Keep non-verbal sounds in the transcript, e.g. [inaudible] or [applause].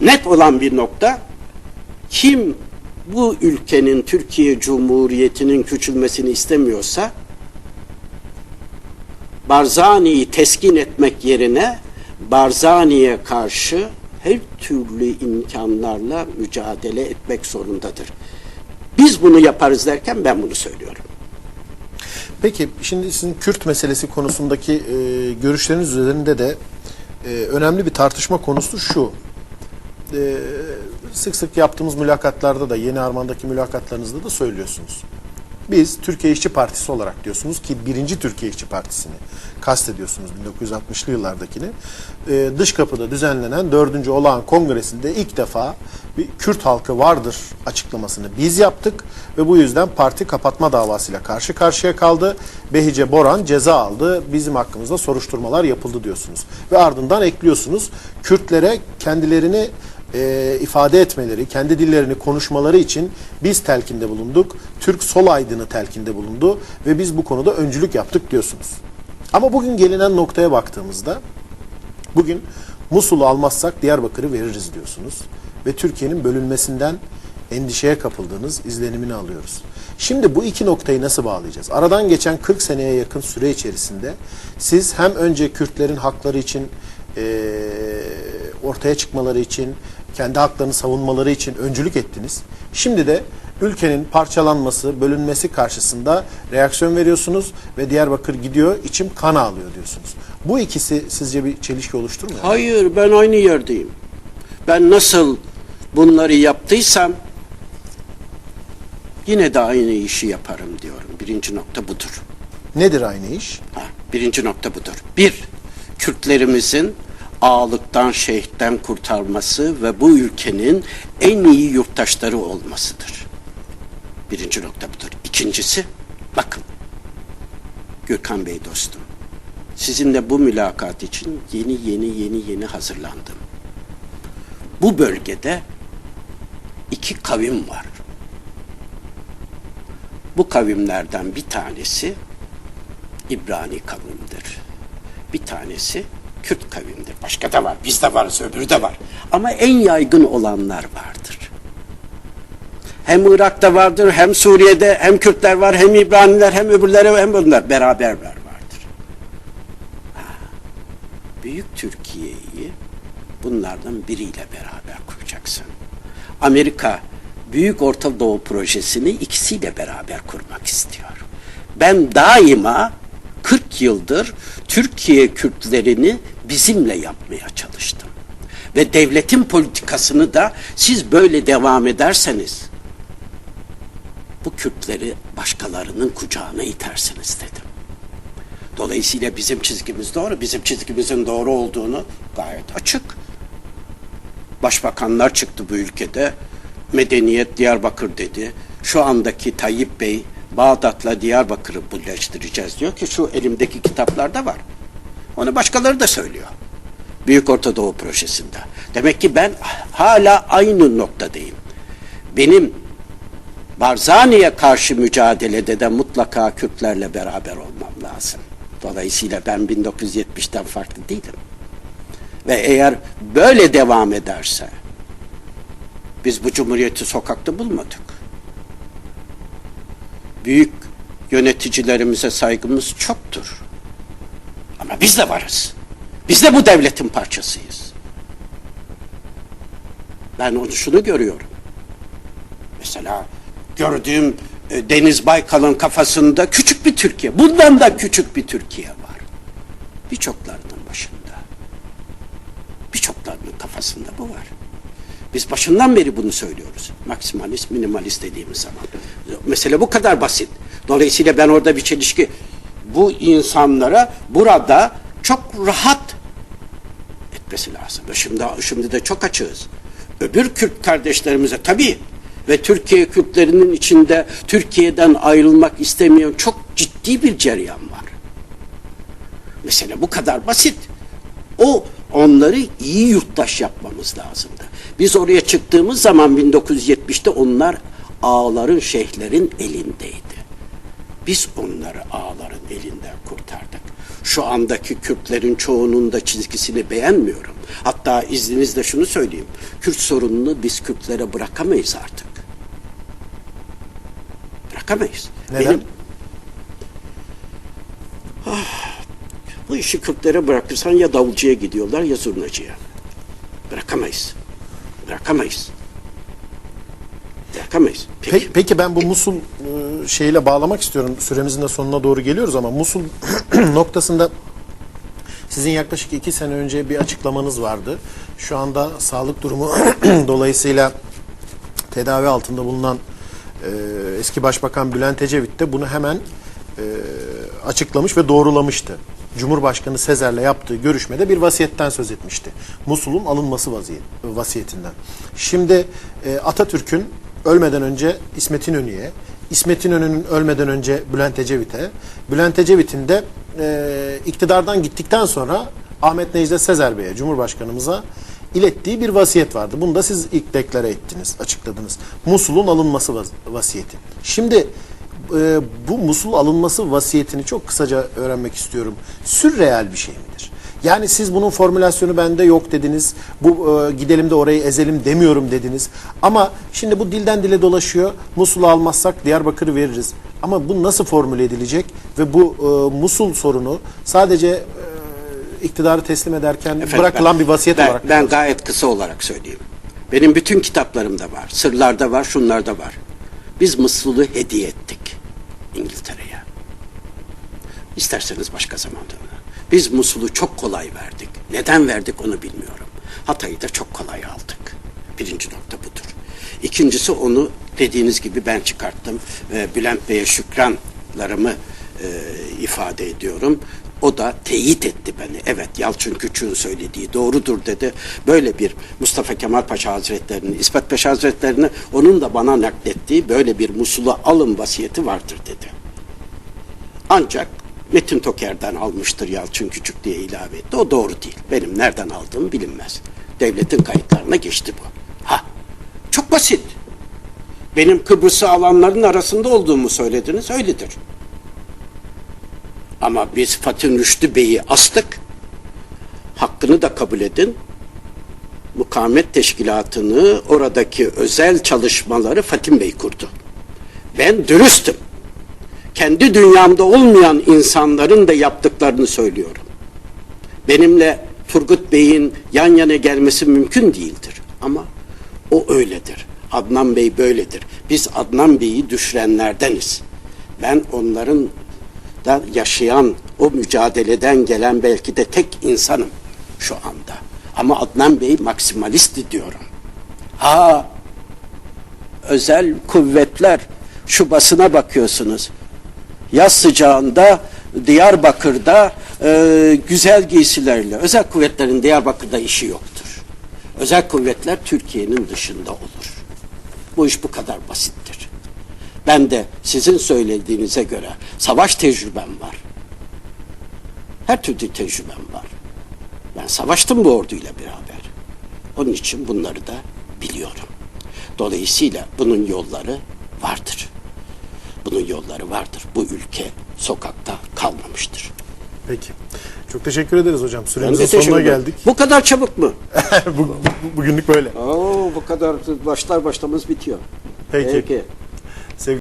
net olan bir nokta kim bu ülkenin Türkiye Cumhuriyeti'nin küçülmesini istemiyorsa Barzani'yi teskin etmek yerine Barzani'ye karşı her türlü imkanlarla mücadele etmek zorundadır. Biz bunu yaparız derken ben bunu söylüyorum. Peki şimdi sizin Kürt meselesi konusundaki e, görüşleriniz üzerinde de e, önemli bir tartışma konusu şu. E, sık sık yaptığımız mülakatlarda da Yeni Arman'daki mülakatlarınızda da söylüyorsunuz. Biz Türkiye İşçi Partisi olarak diyorsunuz ki birinci Türkiye İşçi Partisi'ni kastediyorsunuz 1960'lı yıllardakini. E, dış kapıda düzenlenen 4. olağan kongresinde ilk defa bir Kürt halkı vardır açıklamasını biz yaptık ve bu yüzden parti kapatma davasıyla karşı karşıya kaldı. Behice Boran ceza aldı. Bizim hakkımızda soruşturmalar yapıldı diyorsunuz. Ve ardından ekliyorsunuz Kürtlere kendilerini e, ifade etmeleri, kendi dillerini konuşmaları için biz telkinde bulunduk. Türk Sol Aydın'ı telkinde bulundu ve biz bu konuda öncülük yaptık diyorsunuz. Ama bugün gelinen noktaya baktığımızda bugün Musul'u almazsak Diyarbakır'ı veririz diyorsunuz. Ve Türkiye'nin bölünmesinden endişeye kapıldığınız izlenimini alıyoruz. Şimdi bu iki noktayı nasıl bağlayacağız? Aradan geçen 40 seneye yakın süre içerisinde siz hem önce Kürtlerin hakları için eee ortaya çıkmaları için, kendi haklarını savunmaları için öncülük ettiniz. Şimdi de ülkenin parçalanması, bölünmesi karşısında reaksiyon veriyorsunuz ve Diyarbakır gidiyor, içim kan ağlıyor diyorsunuz. Bu ikisi sizce bir çelişki oluşturmuyor mu? Hayır ben aynı yerdeyim. Ben nasıl bunları yaptıysam yine de aynı işi yaparım diyorum. Birinci nokta budur. Nedir aynı iş? Ha, birinci nokta budur. Bir, Kürtlerimizin ağalıktan, şeyhten kurtarması ve bu ülkenin en iyi yurttaşları olmasıdır. Birinci nokta budur. İkincisi, bakın Gürkan Bey dostum, sizinle bu mülakat için yeni yeni yeni yeni hazırlandım. Bu bölgede iki kavim var. Bu kavimlerden bir tanesi İbrani kavimdir. Bir tanesi Kürt kavimdir. Başka da var. Biz de varız, öbürü de var. Ama en yaygın olanlar vardır. Hem Irak'ta vardır, hem Suriye'de, hem Kürtler var, hem İbraniler, hem öbürleri, hem bunlar. Beraberler vardır. Ha, Büyük Türkiye'yi bunlardan biriyle beraber kuracaksın. Amerika Büyük Orta Doğu projesini ikisiyle beraber kurmak istiyor. Ben daima 40 yıldır Türkiye Kürtlerini bizimle yapmaya çalıştım. Ve devletin politikasını da siz böyle devam ederseniz bu Kürtleri başkalarının kucağına itersiniz dedim. Dolayısıyla bizim çizgimiz doğru. Bizim çizgimizin doğru olduğunu gayet açık. Başbakanlar çıktı bu ülkede. Medeniyet Diyarbakır dedi. Şu andaki Tayyip Bey Bağdat'la Diyarbakır'ı birleştireceğiz diyor ki şu elimdeki kitaplarda var. Onu başkaları da söylüyor. Büyük Orta Doğu projesinde. Demek ki ben hala aynı noktadayım. Benim Barzani'ye karşı mücadelede de mutlaka Kürtlerle beraber olmam lazım. Dolayısıyla ben 1970'ten farklı değilim. Ve eğer böyle devam ederse biz bu cumhuriyeti sokakta bulmadık. Büyük yöneticilerimize saygımız çoktur. Ama biz de varız. Biz de bu devletin parçasıyız. Ben onu şunu görüyorum. Mesela gördüğüm e, Deniz Baykal'ın kafasında küçük bir Türkiye. Bundan da küçük bir Türkiye var. Birçoklarının başında. Birçoklarının kafasında bu var. Biz başından beri bunu söylüyoruz. Maksimalist, minimalist dediğimiz zaman. Mesele bu kadar basit. Dolayısıyla ben orada bir çelişki bu insanlara burada çok rahat etmesi lazım. Şimdi, şimdi de çok açığız. Öbür Kürt kardeşlerimize tabii ve Türkiye Kürtlerinin içinde Türkiye'den ayrılmak istemeyen çok ciddi bir cereyan var. Mesele bu kadar basit. O onları iyi yurttaş yapmamız lazımdı. Biz oraya çıktığımız zaman 1970'te onlar ağaların, şeyhlerin elindeydi. Biz onları ağaların elinden kurtardık. Şu andaki Kürtlerin çoğunun da çizgisini beğenmiyorum. Hatta izninizle şunu söyleyeyim. Kürt sorununu biz Kürtlere bırakamayız artık. Bırakamayız. Neden? Benim, Ah, bu işi Kürtlere bırakırsan ya davulcuya gidiyorlar ya zurnacıya. Bırakamayız. Bırakamayız. Bırakamayız. Peki. Pe- Peki ben bu Musul e, şeyle bağlamak istiyorum. Süremizin de sonuna doğru geliyoruz ama Musul [clears throat] noktasında sizin yaklaşık iki sene önce bir açıklamanız vardı. Şu anda sağlık durumu [clears throat] dolayısıyla tedavi altında bulunan e, eski Başbakan Bülent Ecevit de bunu hemen e, açıklamış ve doğrulamıştı. Cumhurbaşkanı Sezer'le yaptığı görüşmede bir vasiyetten söz etmişti. Musul'un alınması vaziyet, vasiyetinden. Şimdi e, Atatürk'ün ölmeden önce İsmet İnönü'ye, İsmet İnönü'nün ölmeden önce Bülent Ecevit'e, Bülent Ecevit'in de e, iktidardan gittikten sonra Ahmet Necdet Sezer Bey'e, Cumhurbaşkanımıza ilettiği bir vasiyet vardı. Bunu da siz ilk deklare ettiniz, açıkladınız. Musul'un alınması vaz- vasiyeti. Şimdi e, bu Musul alınması vasiyetini çok kısaca öğrenmek istiyorum. Sürreel bir şey midir? Yani siz bunun formülasyonu bende yok dediniz. Bu e, gidelim de orayı ezelim demiyorum dediniz. Ama şimdi bu dilden dile dolaşıyor. Musul'u almazsak Diyarbakır'ı veririz. Ama bu nasıl formüle edilecek ve bu e, Musul sorunu sadece e, iktidarı teslim ederken Efendim, bırakılan ben- bir vasiyet ben, olarak. Ben gayet kısa olarak söyleyeyim. Benim bütün kitaplarımda var. Sırlarda var, şunlarda var. Biz Mısır'ı hediye ettik İngiltere'ye. İsterseniz başka zamanda. Biz Musul'u çok kolay verdik. Neden verdik onu bilmiyorum. Hatay'ı da çok kolay aldık. Birinci nokta budur. İkincisi onu dediğiniz gibi ben çıkarttım. Bülent Bey'e şükranlarımı e, ifade ediyorum. O da teyit etti beni. Evet Yalçın Küçük'ün söylediği doğrudur dedi. Böyle bir Mustafa Kemal Paşa Hazretleri'nin, İsmet Paşa Hazretleri'ni onun da bana naklettiği böyle bir Musul'u alın vasiyeti vardır dedi. Ancak Metin Toker'den almıştır Yalçın Küçük diye ilave etti. O doğru değil. Benim nereden aldığım bilinmez. Devletin kayıtlarına geçti bu. Ha, çok basit. Benim Kıbrıs'ı alanların arasında olduğumu söylediniz. Öyledir. Ama biz Fatih Rüştü Bey'i astık. Hakkını da kabul edin. Mukavemet Teşkilatı'nı, oradaki özel çalışmaları Fatim Bey kurdu. Ben dürüstüm kendi dünyamda olmayan insanların da yaptıklarını söylüyorum. Benimle Turgut Bey'in yan yana gelmesi mümkün değildir. Ama o öyledir. Adnan Bey böyledir. Biz Adnan Bey'i düşürenlerdeniz. Ben onların da yaşayan, o mücadeleden gelen belki de tek insanım şu anda. Ama Adnan Bey maksimalisti diyorum. Ha, özel kuvvetler şu basına bakıyorsunuz. Yaz sıcağında Diyarbakır'da e, güzel giysilerle özel kuvvetlerin Diyarbakır'da işi yoktur. Özel kuvvetler Türkiye'nin dışında olur. Bu iş bu kadar basittir. Ben de sizin söylediğinize göre savaş tecrübem var. Her türlü tecrübem var. Ben savaştım bu orduyla beraber. Onun için bunları da biliyorum. Dolayısıyla bunun yolları vardır. Bunun yolları vardır. Bu ülke sokakta kalmamıştır. Peki. Çok teşekkür ederiz hocam. Süremizin sonuna geldik. Bu kadar çabuk mu? [laughs] bu, bu- bugünlük böyle. Oo, bu kadar başlar başlamaz bitiyor. Peki. Peki.